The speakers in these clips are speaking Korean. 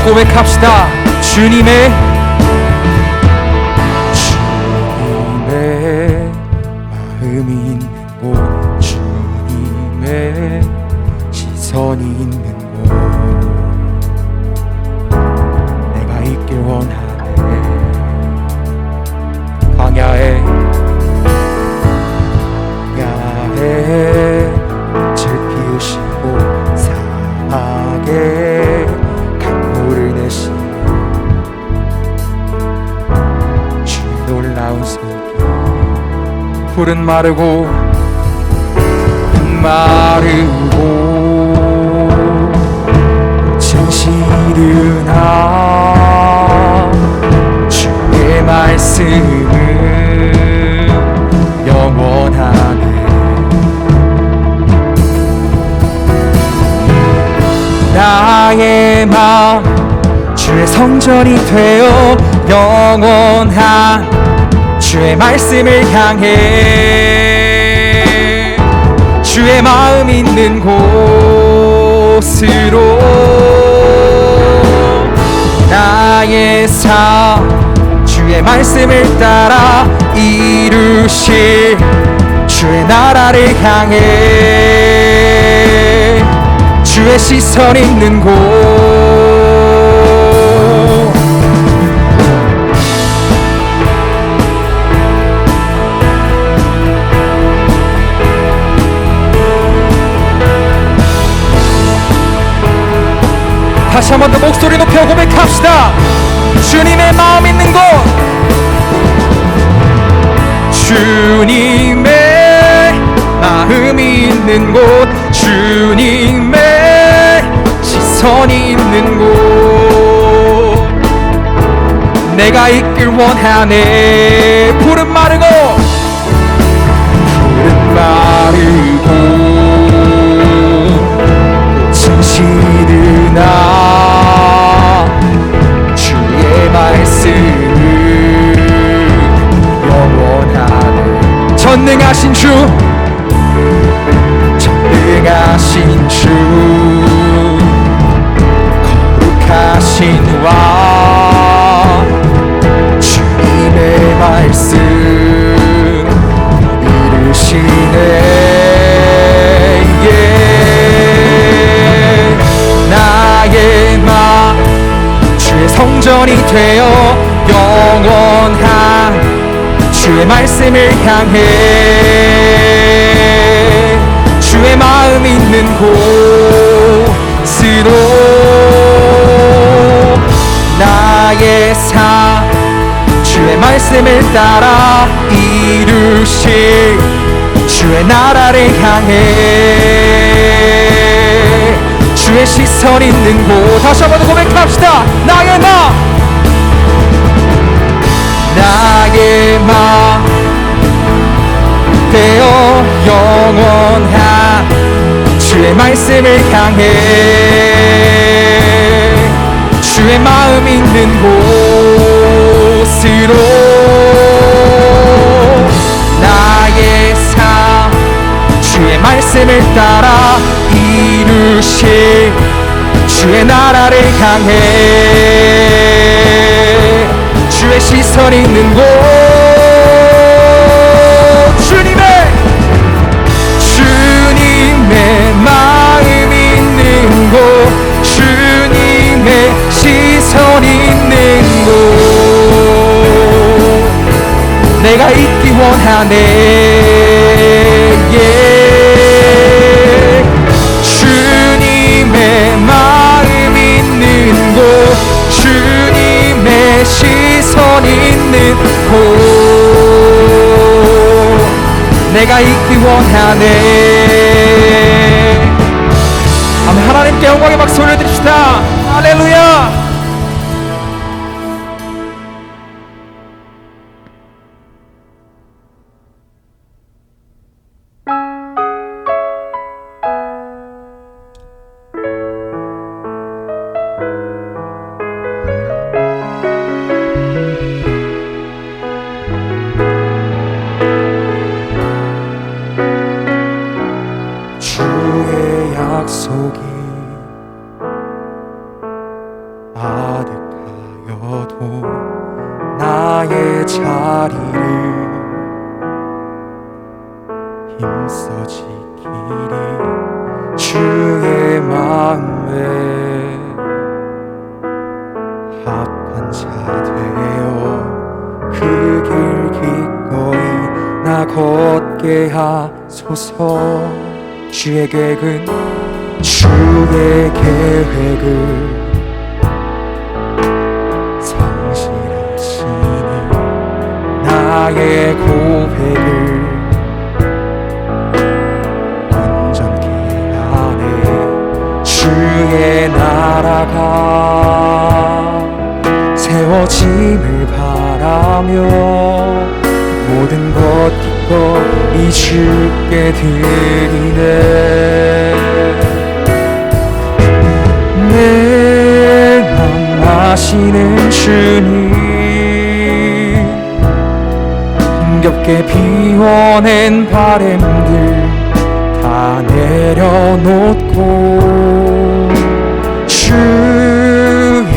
다시 고백합시다. 주님의 주님의 있는 곳 주님의 시선이 마르고 마르고 진실은아 주의 말씀은 영원하네 나의 마음 주의 성전이 되어 영원한 주의 말씀을 향해. 주의 마음 있는 곳으로. 나의 삶 주의 말씀을 따라 이루실 주의 나라를 향해. 주의 시선 있는 곳 다시 한번 더 목소리 높여 고백합시다. 주님의 마음 있는 곳. 주님의 마음이 있는 곳. 주님의 시선이 있는 곳. 내가 있길 원하네 푸른 마르고 주 전능하신 주 거룩하신 왕 주님의 말씀 이루시네 예. 나의 마 주의 성전이 되어 영원한 주의 말씀을 향해 따라 이루실 주의 나라를 향해. 주의 시선 있는 곳. 다시 한번 고백합시다. 나의 마음. 나의 마음. 되어 영원한 주의 말씀을 향해. 주의 마음 있는 곳 주의 나라를 향해 주의 시선 있는 곳. 주님의 주님의 마음 있는 곳. 주님의 시선 있는 곳. 내가 있기 원하네. 예. 내가 있기 원하네. 아멘 하나님께 영광의 박수 올려드립시다. 할렐루야 주의 마음에 합한 자 되어 그 길 기꺼이 나 걷게 하소서. 주의 계획은 주의 계획을 성실하시니 나의 고백 주의 나라가 세워짐을 바라며 모든 것 기꺼이 주께 드리네. 내맘 아시는 주님 힘겹게 비워낸 바램들 다 내려놓고 주의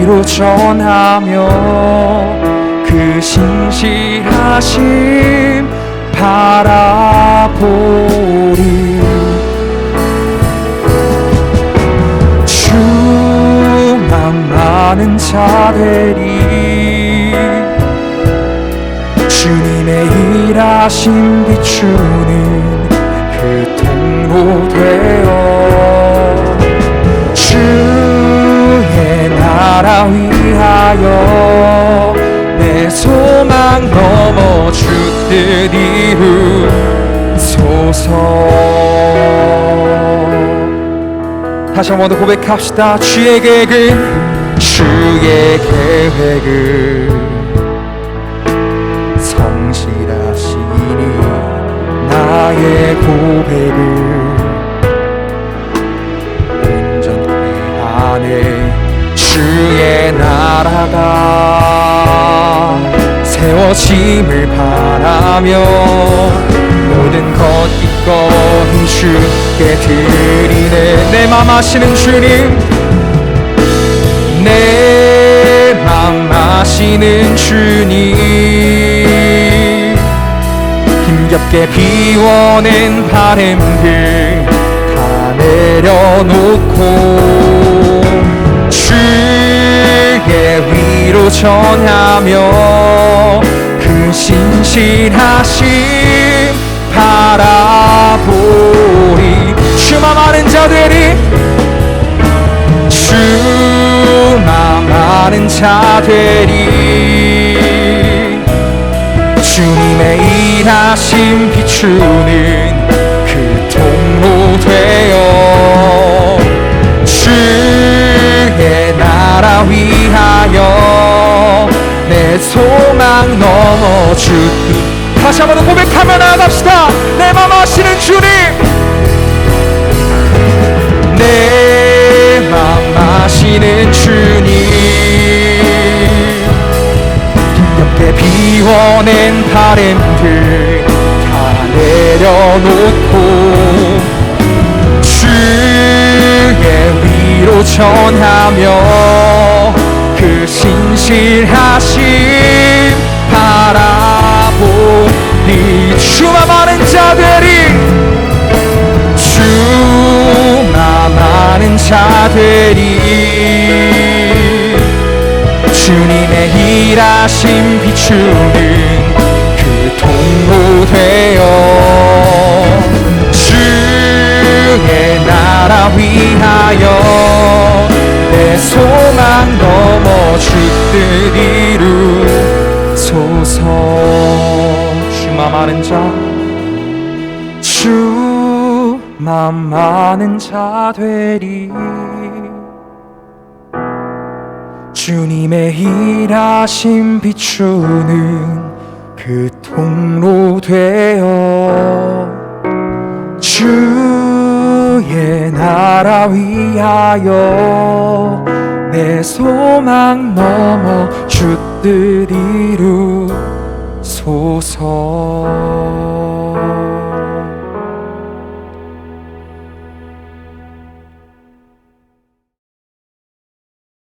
위로 전하며 그 신실하심 바라보리. 주만 많은 자들이 주님의 일하심 비추는 그 통로 되어 나라 위하여 내 소망 넘어 주뜻 이루소서. 다시 한 번 더 고백합시다. 주의 계획은 주의 계획을 성실하시니 나의 고백을 주의 나라가 세워짐을 바라며 모든 것 기꺼이 주께 드리네. 내 맘 아시는 주님. 내 맘 아시는 주님. 힘겹게 비워낸 바램들 다 내려놓고 전하며 그 신실하심 바라보리. 주만 많은 자들이 주만 많은 자들이 주님의 일하심 비추는 그 통로 되 소망 넘어 주. 다시 한번 더 고백하며 나갑시다. 내 맘 아시는 주님. 내 맘 아시는 주님. 힘겹게 비워낸 바램들 다 내려놓고 주의 위로 전하며 그 신실하심 바라보니 주만 많은 자들이 주만 많은 자들이 주님의 일하심 비추는 그 통로 되어 주의 나라 위하여 내 소망 넘어 주뜻 이루소서 주만 많은 자. 주만 많은 자들이 주님의 일하심 비추는 그 통로 되어. 주의 나라 위하여 내 소망 넘어 주뜻 이루소서